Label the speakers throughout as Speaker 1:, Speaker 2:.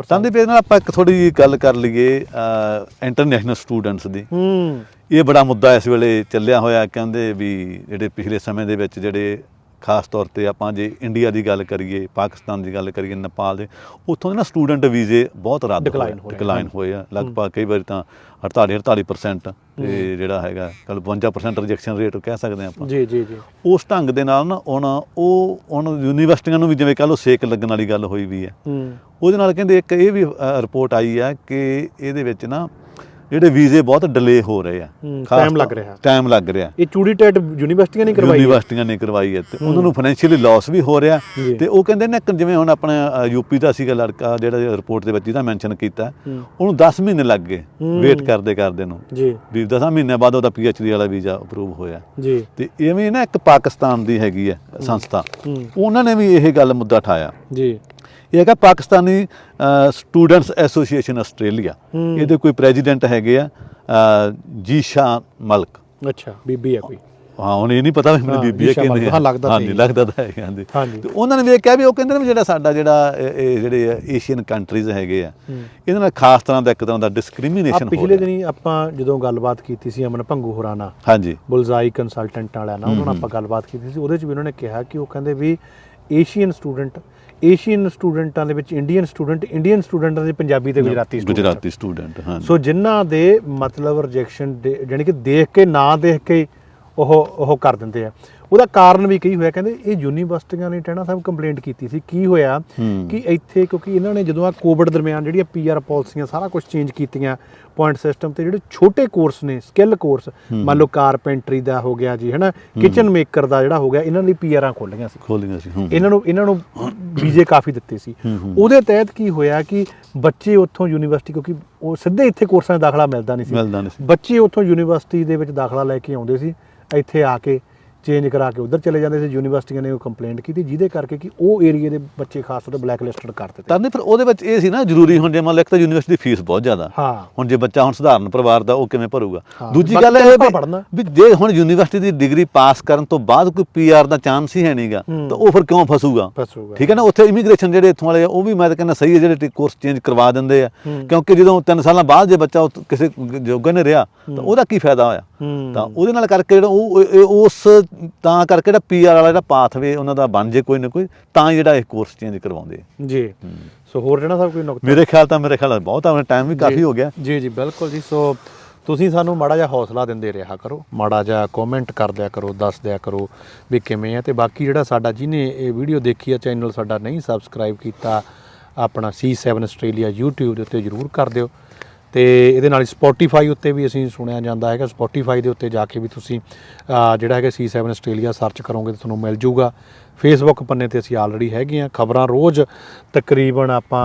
Speaker 1: ਖਬਰ
Speaker 2: ਸੰਦੀਪ ਇਹਦੇ ਨਾਲ ਆਪਾਂ ਇੱਕ ਥੋੜੀ ਜਿਹੀ ਗੱਲ ਕਰ ਲਈਏ ਇੰਟਰਨੈਸ਼ਨਲ ਸਟੂਡੈਂਟਸ ਦੀ।
Speaker 1: ਹੂੰ।
Speaker 2: ਇਹ ਬੜਾ ਮੁੱਦਾ ਇਸ ਵੇਲੇ ਚੱਲਿਆ ਹੋਇਆ ਕਹਿੰਦੇ ਵੀ ਜਿਹੜੇ ਪਿਛਲੇ ਸਮੇਂ ਦੇ ਵਿੱਚ ਜਿਹੜੇ ਖਾਸ ਤੌਰ ਤੇ ਆਪਾਂ ਜੇ ਇੰਡੀਆ ਦੀ ਗੱਲ ਕਰੀਏ ਪਾਕਿਸਤਾਨ ਦੀ ਗੱਲ ਕਰੀਏ ਨੇਪਾਲ ਦੇ ਉੱਥੋਂ ਦੇ ਨਾ ਸਟੂਡੈਂਟ ਵੀਜ਼ੇ ਬਹੁਤ ਰੱਦ
Speaker 1: ਆ।
Speaker 2: ਡਿਕਲਾਈਨ ਹੋਏ ਆ। ਲਗਭਗ ਕਈ ਵਾਰੀ ਤਾਂ 48 48% ਤੇ ਜਿਹੜਾ ਹੈਗਾ ਕੱਲ 52% ਰਿਜੈਕਸ਼ਨ ਰੇਟ ਕਹਿ ਸਕਦੇ ਆਪਾਂ।
Speaker 1: ਜੀ ਜੀ ਜੀ।
Speaker 2: ਉਸ ਢੰਗ ਦੇ ਨਾਲ ਨਾ ਹੁਣ ਉਹ ਹੁਣ ਯੂਨੀਵਰਸਿਟੀਆਂ ਨੂੰ ਵੀ ਜਿਵੇਂ ਕਹ ਲਓ ਸੇਕ ਲੱਗਣ ਵਾਲੀ ਗੱਲ ਹੋਈ ਵੀ ਹੈ।
Speaker 1: ਹੂੰ।
Speaker 2: ਉਹਦੇ ਨਾਲ ਕਹਿੰਦੇ ਇੱਕ ਇਹ ਵੀ ਰਿਪੋਰਟ ਆਈ ਆ ਕਿ ਇਹਦੇ ਵਿੱਚ ਨਾ ਜਿਹੜੇ ਵੀਜ਼ੇ ਬਹੁਤ ਡਿਲੇ ਹੋ ਰਹੇ ਆ।
Speaker 1: time ਲੱਗ ਰਿਹਾ।
Speaker 2: ਟਾਈਮ ਲੱਗ ਰਿਹਾ।
Speaker 1: ਇਹ ਚੂੜੀ ਟੈਟ ਯੂਨੀਵਰਸਿਟੀਆਂ ਨਹੀਂ ਕਰਵਾਈ?
Speaker 2: ਯੂਨੀਵਰਸਿਟੀਆਂ ਨੇ ਕਰਵਾਈ ਹੈ ਤੇ ਉਹਨਾਂ ਨੂੰ ਫਾਈਨੈਂਸ਼ੀਅਲੀ ਲਾਸ ਵੀ ਹੋ ਰਿਹਾ। ਤੇ ਉਹ ਕਹਿੰਦੇ ਨੇ ਜਿਵੇਂ ਹੁਣ ਆਪਣੇ ਯੂਪੀ ਦਾ ਸੀਗਾ ਲੜਕਾ ਜਿਹੜਾ ਰਿਪੋਰਟ ਦੇ ਵਿੱਚ ਜਿਹਦਾ ਮੈਂਸ਼ਨ ਕੀਤਾ। ਉਹਨੂੰ 10 ਮਹੀਨੇ ਲੱਗ ਗਏ। ਵੇਟ ਕਰਦੇ ਕਰਦੇ ਨੂੰ।
Speaker 1: ਜੀ।
Speaker 2: ਵੀ 10 ਮਹੀਨੇ ਬਾਅਦ ਉਹਦਾ ਪੀਐਚਡੀ ਵਾਲਾ ਵੀਜ਼ਾ ਅਪਰੂਵ ਹੋਇਆ।
Speaker 1: ਜੀ।
Speaker 2: ਤੇ ਇਵੇਂ ਨਾ ਇੱਕ ਪਾਕਿਸਤਾਨ ਦੀ ਹੈਗੀ ਹੈ ਸੰਸਥਾ। ਉਹਨਾਂ ਨੇ ਵੀ ਇਹ ਗੱਲ ਮੁੱਦਾ ਉਠਾਇਆ
Speaker 1: ਜੀ।
Speaker 2: ਇਹ ਹੈਗਾ ਪਾਕਿਸਤਾਨੀ ਸਟੂਡੈਂਟਸ ਐਸੋਸੀਏਸ਼ਨ ਆਸਟ੍ਰੇਲੀਆ। ਇਹਦੇ ਕੋਈ ਪ੍ਰੈਜ਼ੀਡੈਂਟ ਹੈਗੇ ਆ ਅ, ਜੀਸ਼ਾਨ ਮਲਕ।
Speaker 1: ਅੱਛਾ ਬੀਬੀ ਹੈ ਕੋਈ।
Speaker 2: ਹਾਂ ਹੁਣ ਇਹ ਨਹੀਂ ਪਤਾ ਵੀ ਮੇਰੀ
Speaker 1: ਹਾਂ,
Speaker 2: ਬੀਬੀ ਹੈ
Speaker 1: ਜੀਸ਼ਾ
Speaker 2: ਕਿ ਨਹੀਂ।
Speaker 1: ਹਾਂ, ਲੱਗਦਾ ਹੀ।
Speaker 2: ਲੱਗਦਾ ਤਾਂ ਹੈ ਹਾਂਜੀ। ਤੇ ਉਹਨਾਂ ਨੇ ਵੀ ਕਿਹਾ ਵੀ ਉਹ ਕਹਿੰਦੇ ਨੇ ਜਿਹੜਾ ਸਾਡਾ ਜਿਹੜਾ ਇਹ ਜਿਹੜੇ ਏਸ਼ੀਅਨ ਕੰਟਰੀਜ਼ ਹੈਗੇ ਆ। ਇਹਨਾਂ ਨਾਲ ਖਾਸ ਤਰ੍ਹਾਂ ਦਾ ਇੱਕ ਤਰ੍ਹਾਂ ਦਾ
Speaker 1: ਆ
Speaker 2: ਡਿਸਕ੍ਰਿਮੀਨੇਸ਼ਨ ਹੋ
Speaker 1: ਪਿਛਲੇ ਦਿਨੀ ਆਪਾਂ ਜਦੋਂ ਗੱਲਬਾਤ ਕੀਤੀ ਸੀ ਅਮਨ ਭੰਗੂ ਹੋਰਾਨਾ
Speaker 2: ਹਾਂਜੀ।
Speaker 1: ਬੁਲਜ਼ਾਈ ਕੰਸਲਟੈਂਟ ਵਾਲਿਆਂ ਨਾਲ ਉਹਨਾਂ ਨਾਲ ਆਪਾਂ ਗੱਲਬਾਤ ਕੀਤੀ ਸੀ ਉਹਦੇ ਚ ਵੀ ਉਹਨਾਂ ਨੇ ਕਿਹਾ ਕਿ ਉਹ ਕਹਿੰਦੇ ਵੀ ਏਸ਼ੀਅਨ ਸਟੂਡੈਂਟ ਏਸ਼ੀਅਨ ਸਟੂਡੈਂਟਾਂ ਦੇ ਵਿੱਚ ਇੰਡੀਅਨ ਸਟੂਡੈਂਟ ਇੰਡੀਅਨ ਸਟੂਡੈਂਟਾਂ ਦੇ ਪੰਜਾਬੀ ਤੇ ਗੁਜਰਾਤੀ।
Speaker 2: ਗੁਜਰਾਤੀ ਸਟੂਡੈਂਟ ਹਾਂ
Speaker 1: ਸੋ ਜਿਨ੍ਹਾਂ ਦੇ ਮਤਲਬ ਰਿਜੈਕਸ਼ਨ ਜਾਨੀ ਕਿ ਦੇਖ ਕੇ ਨਾ ਦੇਖ ਕੇ ਉਹ ਉਹ ਕਰ ਦਿੰਦੇ ਆ ਉਹਦਾ ਕਾਰਨ ਵੀ ਕੀ ਹੋਇਆ ਕਹਿੰਦੇ ਇਹ ਯੂਨੀਵਰਸਿਟੀਆਂ ਨੇ ਟਹਿਣਾ ਸਾਹਿਬ ਕੰਪਲੇਂਟ ਕੀਤੀ ਸੀ ਕੀ ਹੋਇਆ। ਕਿ ਇੱਥੇ ਕਿਉਂਕਿ ਇਹਨਾਂ ਨੇ ਜਦੋਂ ਆ ਕੋਵਿਡ ਦਰਮਿਆਨ ਜਿਹੜੀਆਂ ਪੀਆਰ ਪਾਲਿਸੀਆਂ ਸਾਰਾ ਕੁਝ ਚੇਂਜ ਕੀਤੀਆਂ ਪੁਆਇੰਟ ਸਿਸਟਮ ਤੇ ਜਿਹੜੇ ਛੋਟੇ ਕੋਰਸ ਨੇ ਸਕਿੱਲ ਕੋਰਸ ਮੰਨ ਲਓ ਕਾਰਪੈਂਟਰੀ ਦਾ ਹੋ ਗਿਆ ਜੀ ਹਨਾ ਕਿਚਨ ਮੇਕਰ ਦਾ ਜਿਹੜਾ ਹੋ ਗਿਆ ਇਹਨਾਂ ਲਈ ਪੀਆਰਾਂ ਖੋਲੀਆਂ ਸੀ।
Speaker 2: ਖੋਲੀਆਂ ਸੀ
Speaker 1: ਇਹਨਾਂ ਨੂੰ ਇਹਨਾਂ ਨੂੰ ਵੀਜ਼ੇ ਕਾਫੀ ਦਿੱਤੇ ਸੀ। ਉਹਦੇ ਤਹਿਤ ਕੀ ਹੋਇਆ ਕਿ ਬੱਚੇ ਉੱਥੋਂ ਯੂਨੀਵਰਸਿਟੀ ਕਿਉਂਕਿ ਉਹ ਸਿੱਧੇ ਇੱਥੇ ਕੋਰਸਾਂ 'ਚ ਦਾਖਲਾ ਮਿਲਦਾ ਨਹੀਂ ਸੀ।
Speaker 2: ਮਿਲਦਾ ਨਹੀਂ ਸੀ।
Speaker 1: ਬੱਚੇ ਉੱਥੋਂ ਯੂਨੀਵਰਸਿਟੀ ਦੇ ਵਿੱਚ ਦਾਖਲਾ ਲੈ ਕੇ ਆਉਂਦੇ ਸੀ ਇੱਥੇ ਆ ਕੇ ਚੇਂਜ ਕਰਾ ਕੇ ਉਧਰ ਚਲੇ ਜਾਂਦੇ ਸੀ ਯੂਨੀਵਰਸਿਟੀਆਂ ਨੇ ਉਹ ਕੰਪਲੇਂਟ ਕੀਤੀ ਜਿਹਦੇ ਕਰਕੇ ਕਿ ਉਹ ਏਰੀਆ ਦੇ ਬੱਚੇ ਖਾਸ ਤੌਰ ਤੇ ਬਲੈਕ ਲਿਸਟਡ ਕਰ ਦਿੱਤੇ।
Speaker 2: ਤਾਂ ਨਹੀਂ ਫਿਰ ਉਹਦੇ ਵਿੱਚ ਇਹ ਸੀ ਨਾ ਜ਼ਰੂਰੀ ਹੁਣ ਜੇ ਮੰਨ ਲਓ ਇੱਕ ਤਾਂ ਯੂਨੀਵਰਸਿਟੀ ਦੀ ਫੀਸ ਬਹੁਤ ਜ਼ਿਆਦਾ।
Speaker 1: ਹਾਂ।
Speaker 2: ਹੁਣ ਜੇ ਬੱਚਾ ਹੁਣ ਸਧਾਰਨ ਪਰਿਵਾਰ ਦਾ ਉਹ ਕਿਵੇਂ ਭਰੂਗਾ? ਦੂਜੀ ਗੱਲ ਇਹ ਵੀ- ਜੇ ਹੁਣ ਯੂਨੀਵਰਸਿਟੀ ਦੀ ਡਿਗਰੀ ਪਾਸ ਕਰਨ ਤੋਂ ਬਾਅਦ ਕੋਈ ਪੀਆਰ ਦਾ ਚਾਂਸ ਹੀ ਹੈ ਨਹੀਂਗਾ। ਤਾਂ ਉਹ ਫਿਰ ਕਿਉਂ ਫਸੂਗਾ? ਠੀਕ ਹੈ ਨਾ ਉੱਥੇ ਇਮੀਗ੍ਰੇਸ਼ਨ ਜਿਹੜੇ ਇੱਥੋਂ ਵਾਲੇ ਉਹ ਵੀ ਮੈਂ ਤਾਂ ਕਹਿੰਦਾ ਸਹੀ ਹੈ ਜਿਹੜੇ ਕੋਰਸ ਚੇਂਜ ਕਰਵਾ ਦਿੰਦੇ ਆ। ਕਿਉਂਕਿ ਜਦੋਂ 3 ਸਾਲਾਂ ਬਾਅਦ ਜੇ ਬੱਚਾ ਕਿਸੇ ਜੋਗਾ ਨਹੀਂ ਰਿਹਾ ਤਾਂ ਉਹਦਾ ਕੀ ਫਾਇਦਾ ਹੋਇਆ? ਤਾਂ ਉਹਦੇ ਨਾਲ ਕਰਕੇ ਜਿਹੜਾ ਉਹ ਉਸ ਤਾਂ ਕਰਕੇ ਜਿਹੜਾ ਪੀਆਰ ਵਾਲਾ ਜਿਹੜਾ ਪਾਥਵੇ ਉਹਨਾਂ ਦਾ ਬਣ ਜੇ ਕੋਈ ਨਾ ਕੋਈ ਤਾਂ ਜਿਹੜਾ ਇਹ ਕੋਰਸ ਚੇਂਜ ਕਰਵਾਉਂਦੇ।
Speaker 1: ਜੀ। ਸੋ ਹੋਰ ਜਿਹੜਾ ਸਾਹਿਬ ਕੋਈ ਨੁਕਤਾ?
Speaker 2: ਮੇਰੇ ਖਿਆਲ ਤਾਂ ਮੇਰੇ ਖਿਆਲ ਬਹੁਤ ਆ ਟਾਈਮ ਵੀ ਕਾਫੀ ਹੋ ਗਿਆ।
Speaker 1: ਜੀ ਜੀ ਬਿਲਕੁਲ ਜੀ। ਸੋ ਤੁਸੀਂ ਸਾਨੂੰ ਮਾੜਾ ਜਿਹਾ ਹੌਸਲਾ ਦਿੰਦੇ ਰਿਹਾ ਕਰੋ ਮਾੜਾ ਜਿਹਾ ਕਮੈਂਟ ਕਰ ਦਿਆ ਕਰੋ ਦੱਸ ਦਿਆ ਕਰੋ ਵੀ ਕਿਵੇਂ ਆ ਤੇ ਬਾਕੀ ਜਿਹੜਾ ਸਾਡਾ ਜਿਹਨੇ ਇਹ ਵੀਡੀਓ ਦੇਖੀ ਆ ਚੈਨਲ ਸਾਡਾ ਨਹੀਂ ਸਬਸਕ੍ਰਾਈਬ ਕੀਤਾ ਆਪਣਾ C7 ਆਸਟ੍ਰੇਲੀਆ YouTube ਦੇ ਉੱਤੇ ਜਰੂਰ ਕਰ ਦਿਓ। ਤੇ ਇਹਦੇ ਨਾਲ ਸਪੋਟੀਫਾਈ ਉੱਤੇ ਵੀ ਅਸੀਂ ਸੁਣਿਆ ਜਾਂਦਾ ਹੈਗਾ। ਸਪੋਟੀਫਾਈ ਦੇ ਉੱਤੇ ਜਾ ਕੇ ਵੀ ਤੁਸੀਂ ਜਿਹੜਾ ਹੈਗਾ C7 ਆਸਟ੍ਰੇਲੀਆ ਸਰਚ ਕਰੋਗੇ ਤਾਂ ਤੁਹਾਨੂੰ ਮਿਲ ਜਾਊਗਾ ਫੇਸਬੁੱਕ ਪੰਨੇ ਤੇ ਅਸੀਂ ਆਲਰੇਡੀ ਹੈਗੇ ਆ ਖਬਰਾਂ ਰੋਜ਼ ਤਕਰੀਬਨ ਆਪਾਂ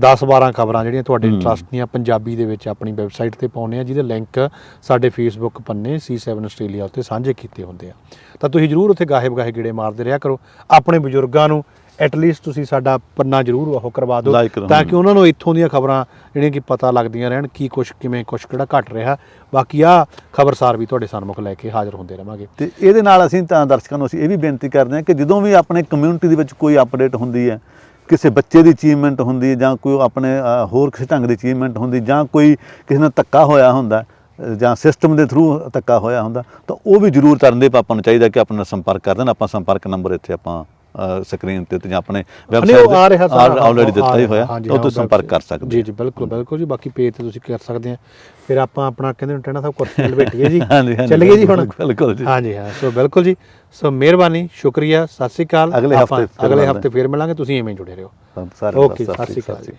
Speaker 1: 10-12 ਖਬਰਾਂ ਜਿਹੜੀਆਂ ਤੁਹਾਡੇ ਇੰਟਰਸਟ ਦੀਆਂ ਪੰਜਾਬੀ ਦੇ ਵਿੱਚ ਆਪਣੀ ਵੈਬਸਾਈਟ ਤੇ ਪਾਉਨੇ ਆ ਜਿਹਦੇ ਲਿੰਕ ਸਾਡੇ ਫੇਸਬੁੱਕ ਪੰਨੇ C7 ਆਸਟ੍ਰੇਲੀਆ ਉੱਤੇ ਸਾਂਝੇ ਕੀਤੇ ਹੁੰਦੇ ਆ। ਤਾਂ ਤੁਸੀਂ ਜਰੂਰ ਉੱਥੇ ਗਾਹੇ ਬਗਾਹੇ ਗੇੜੇ ਮਾਰਦੇ ਰਿਹਾ ਕਰੋ। ਆਪਣੇ ਬਜ਼ੁਰਗਾਂ ਨੂੰ ਐਟਲੀਸਟ ਤੁਸੀਂ ਸਾਡਾ ਪੰਨਾ ਜਰੂਰ ਉਹ ਕਰਵਾ ਦਿਓ
Speaker 2: Like ਕਰੋ।
Speaker 1: ਤਾਂ ਕਿ ਉਹਨਾਂ ਨੂੰ ਇੱਥੋਂ ਦੀਆਂ ਖਬਰਾਂ ਜਿਹੜੀਆਂ ਕਿ ਪਤਾ ਲੱਗਦੀਆਂ ਰਹਿਣ ਕੀ ਕੁਛ ਕਿਵੇਂ ਕੁਛ ਕਿਹੜਾ ਘਟ ਰਿਹਾ। ਬਾਕੀ ਆ ਖਬਰਸਾਰ ਵੀ ਤੁਹਾਡੇ ਸਨਮੁਖ ਲੈ ਕੇ ਹਾਜ਼ਰ ਹੁੰਦੇ ਰਵਾਂਗੇ।
Speaker 2: ਤੇ ਇਹਦੇ ਨਾਲ ਅਸੀਂ ਤਾਂ ਦਰਸ਼ਕਾਂ ਨੂੰ ਅਸੀਂ ਇਹ ਵੀ ਬੇਨਤੀ ਕਰਦੇ ਹਾਂ ਕਿ ਜਦੋਂ ਵੀ ਆਪਣੇ ਕਮਿਊਨਿਟੀ ਦੇ ਵਿੱਚ ਕੋਈ ਅਪਡੇਟ ਹੁੰਦੀ ਹੈ ਕਿਸੇ ਬੱਚੇ ਦੀ ਅਚੀਵਮੈਂਟ ਹੁੰਦੀ ਹੈ ਜਾਂ ਕੋਈ ਆਪਣੇ ਅ, ਹੋਰ ਕਿਸੇ ਢੰਗ ਦੀ ਅਚੀਵਮੈਂਟ ਹੁੰਦੀ ਜਾਂ ਕੋਈ ਕਿਸੇ ਨਾਲ ਧੱਕਾ ਹੋਇਆ ਹੁੰਦਾ ਅ, ਜਾਂ ਸਿਸਟਮ ਦੇ ਥਰੂ ਧੱਕਾ ਹੋਇਆ ਹੁੰਦਾ ਤਾਂ ਉਹ ਵੀ ਜ਼ਰੂਰ ਕਰਨ ਦੇ ਆਪਾਂ ਨੂੰ ਚਾਹੀਦਾ ਕਿ ਆਪਣਾ ਸੰਪਰਕ ਕਰ ਦੇਣ। ਆਪਾਂ ਸੰਪਰਕ ਨੰਬਰ ਇੱਥੇ ਆਪਾਂ ਸਕਰੀਨ ਤੇ ਜਾਂ ਆਪਣੇ
Speaker 1: ਉਹ ਆ ਰਿਹਾ ਸਾਰਾ
Speaker 2: ਆਲਰੇਡੀ ਦਿੱਤਾ ਹੀ ਹੋਇਆ ਉਹ ਤੋਂ
Speaker 1: ਹਾਂ,
Speaker 2: ਸੰਪਰਕ ਕਰ ਸਕਦੇ
Speaker 1: ਜੀ ਜੀ ਬਿਲਕੁਲ ਬਿਲਕੁਲ ਜੀ ਬਾਕੀ ਪੇਜ ਤੇ ਤੁਸੀਂ ਕਰ ਸਕਦੇ ਆ। ਫਿਰ ਆਪਾਂ ਆਪਣਾ ਕਹਿੰਦੇ ਨੇ ਟੈਣਾ ਸਾਹਿਬ ਕੁਰਸੀ ਬੈਠੀਏ ਜੀ। ਚੱਲ ਗਏ ਜੀ ਹੁਣ?
Speaker 2: ਬਿਲਕੁਲ ਜੀ।
Speaker 1: ਹਾਂਜੀ ਹਾਂ ਸੋ ਬਿਲਕੁਲ ਜੀ। ਸੋ ਮਿਹਰਬਾਨੀ ਸ਼ੁਕਰੀਆ ਸਤਿ ਸ਼੍ਰੀ ਅਕਾਲ।
Speaker 2: ਅਗਲੇ ਹਫ਼ਤੇ
Speaker 1: ਅਗਲੇ ਹਫ਼ਤੇ ਫਿਰ ਮਿਲਾਂਗੇ ਤੁਸੀਂ ਐਵੇਂ ਹੀ ਜੁੜੇ ਰਹੋ।
Speaker 2: ਸਾਰੇ
Speaker 1: ਓਕੇ ਸਤਿ ਸ਼੍ਰੀ ਅਕਾਲ ਜੀ।